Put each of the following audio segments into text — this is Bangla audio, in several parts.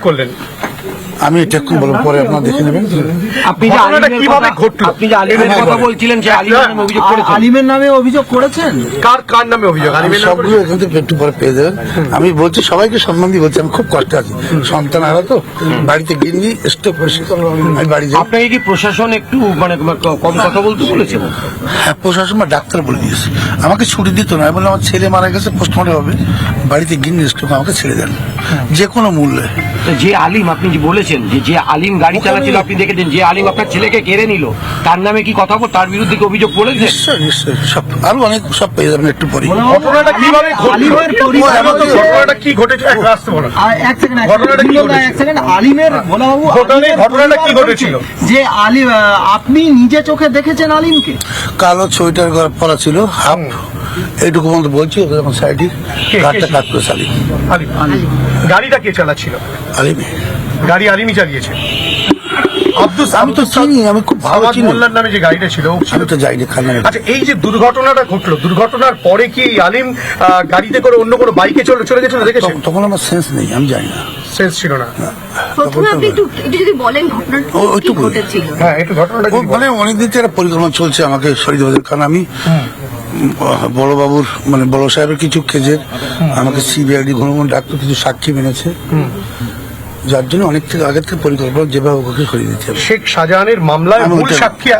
করলেন? আমি এটা একটু বলব পরে আপনারা দেখে নেবেন। আপনি যে ঘটনাটা আলিমের কীভাবে কথা- ঘটলো? আপনি যে আলিমের হ্যাঁ, কথা বলছিলেন যে আলিম নামে অভিযোগ করেছেন? আলিমের নামে অভিযোগ করেছেন? কার কার নামে অভিযোগ? আমি আলিমের নামে সবগুলো এখান থেকে একটু পরে পেয়ে যাবেন। আমি বলছি সবাইকে সম্মান দিয়ে বলছি আমি খুব কষ্টে আছি। সন্তান হারা তো বাড়িতে গিয়ে স্টোক পরিষ্কার আমি বাড়ি যাই। আপনাকে কি প্রশাসন একটু মানে কম কথা বলতে বলেছেন হ্যাঁ প্রশাসন বা ডাক্তার বলে দিয়েছে। আমাকে ছুটি দিত না। আমি বললাম আমার ছেলে মারা গেছে পোস্টমর্টম হবে। বাড়িতে গিয়ে স্টোক আমাকে ছেড়ে দেন। যে কোনো মূল্যে। যে আলিম আপনি যে বলেছেন যে যে আলিম গাড়ি চালাচ্ছিল আপনি দেখেছেন যে আলিম আপনার ছেলেকে কেড়ে নিল। তার নামে কি কথা বল তার বিরুদ্ধে কি অভিযোগ বলেছেন নিশ্চয় নিশ্চয়। সব আরও অনেক সব পেয়ে যাবেন একটু পরে ঘটনাটা কীভাবে আলিমের পরিবার ঘটনাটা কি ঘটেছে? এক রাস্তা বলো। আর এক সেকেন্ড ঘটনাটা কি এক সেকেন্ড আলিমের ভোলাবাবু ঘটনাটা কি ঘটেছিল? যে আলিম আপনি নিজে চোখে দেখেছেন আলিমকে? কালো সোয়েটার পরা ছিল হাফ এইটুকু পর্যন্ত বলছি ওদের যখন সাইডে কে ঘাটটা ছিল? করে চালি আলিম। গাড়িটা কে চালাচ্ছিল? আলিমে। গাড়ি আলিমই চালিয়েছে। আব্দুল আমি তো চিনি আমি খুব ভালো চিনি। মোল্লার নামে যে গাড়িটা ছিল আমি তো যাইনি খান্না আচ্ছা এই যে দুর্ঘটনাটা ঘটলো দুর্ঘটনার পরে কি আলিম গাড়িতে করে অন্য কোনো বাইকে চলে চলে গেছিল দেখেছেন? তখন আমার সেন্স নেই আমি জানি না। সেন্স ছিল না। প্রথমে আপনি একটু একটু যদি বলেন ঘটনাটা কি ঘটেছিল। হ্যাঁ একটু ঘটনাটা মানে অনেকদিন থেকে পরিকল্পনা চলছে আমাকে দেওয়ার কারণ আমি বড় বাবুর মানে বড় সাহেবের কিছু কেজের আমাকে সিবিআইডি ঘন ঘন ডাক্তার কিছু সাক্ষী মেনেছে। যার জন্য অনেক থেকে আগের থেকে পরিকল্পনা যেভাবে ওকে সরিয়ে দিতে হবে। শেখ শাহজাহানের মামলায় মূল সাক্ষী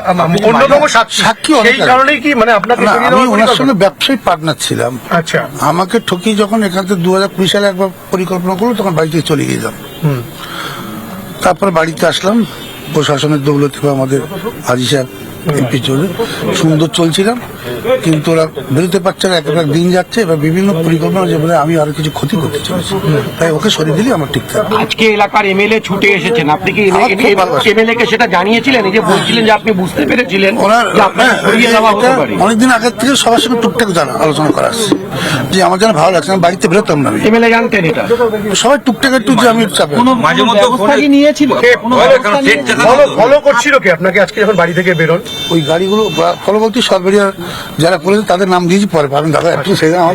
অন্যতম সাক্ষী। সেই আছে। কারণেই কি মানে আপনাকে আমি ওনার সঙ্গে ব্যবসায়ী পার্টনার ছিলাম। আচ্ছা। আমাকে ঠকিয়ে যখন এখান থেকে দু হাজার কুড়ি সালে একবার পরিকল্পনা করল তখন বাড়ি থেকে চলে গেলাম তারপরে বাড়িতে আসলাম। প্রশাসনের দৌলতে বা আমাদের হাজি সাহেব এমপি চলে। সুন্দর চলছিলাম কিন্তু ওরা বেরোতে পারছে না একেবারে দিন যাচ্ছে এবার বিভিন্ন পরিকল্পনা যে বলে আমি আরও কিছু ক্ষতি করতে চলেছি তাই ওকে সরিয়ে দিলে আমার ঠিক থাকবে। আজকে এলাকার এমএলএ ছুটে এসেছেন। আপনি কি। এমএলএ কে সেটা জানিয়েছিলেন? এই যে বলছিলেন যে আপনি বুঝতে পেরেছিলেন ওনার যে আপনাকে সরিয়ে দেওয়া হতে পারে। অনেকদিন আগের থেকে সবার সঙ্গে টুকটাক জানা আলোচনা করা আসছে যে আমার যেন ভালো লাগছে না বাড়িতে বেরোতাম না আমি। এমএলএ জানতেন এটা। সবাই টুকটাক একটু যে আমি চাপে। কোনো কোনো ব্যবস্থা নিয়েছিল? ফলো করছিল কে? আপনাকে আজকে যখন বাড়ি থেকে বেরোন ওই গাড়িগুলো বলতে সরবেরিয়া যারা করেছে তাদের নাম দিয়েছি পরে পাবেন দাদা একটু সেই আমার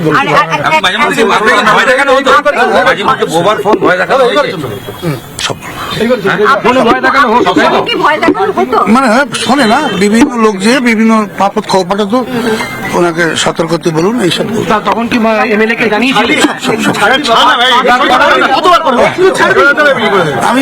মানে হ্যাঁ, শোনে না বিভিন্ন লোক যে বিভিন্ন পাপত খবর পাঠাতো ওনাকে সতর্ক করতে বলুন এইসব। তখন কি আমি